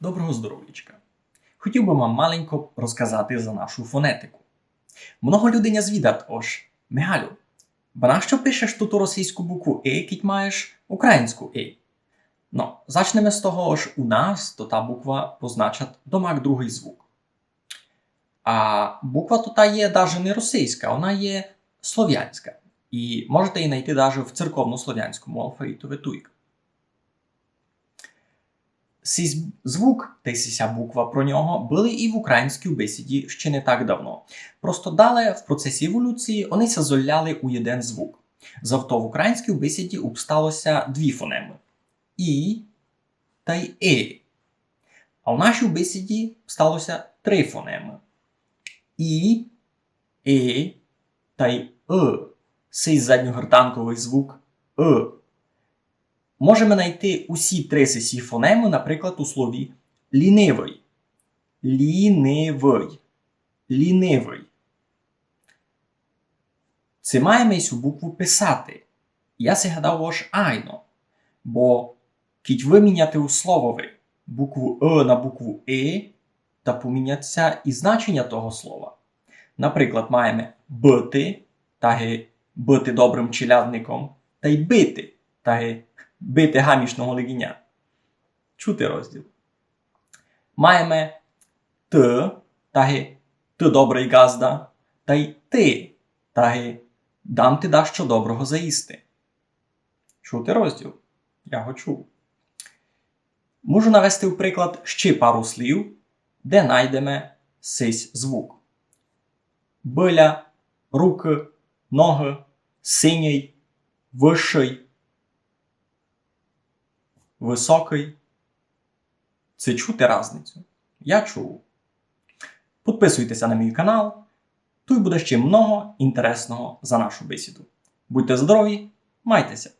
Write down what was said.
Доброго здоров'ячка! Хотів би вам маленько розказати за нашу фонетику. Много людей не звідать ож, Мигалю, ба нащо пишеш тут російську букву Е, кіть маєш українську Е? Ну, зачнемо з того, ж у нас то та буква позначать домак другий звук. А буква тут є навіть не російська, вона є слов'янська. І можете її знайти навіть в церковно-слов'янському алфавіту Ветуйк. Сій звук та й буква про нього були і в українській бесіді ще не так давно. Просто далі в процесі еволюції вони се золяли у один звук. Завто в українській бесіді обсталося дві фонеми І та й Е. А в нашій бесіді сталося три фонеми І, Е та й Е. Сей задньогортанковий звук Е. Можемо знайти усі три сесі фонеми, наприклад, у слові лінивий. Лінивий. Лінивий. Це маємо й цю букву писати. Я си гадав аж айно. Бо кіть виміняти у словові букву Е на букву Е, та поміняться і значення того слова. Наприклад, маємо бити, та ге бити добрим челядником, та й бити, та ге бити гамішного легіня. Чути розділ. Маємо т, та ге ти добрий газда, та й ти, та ге дам ти дащо доброго заїсти. Чути розділ? Я го чув. Можу навести в приклад ще пару слів, де знайдемо сись звук. Биля, руки, ноги, синій, вищий, високий. Це чути разницю? Я чув. Підписуйтеся на мій канал, тут буде ще много інтересного за нашу бесіду. Будьте здорові, майтеся!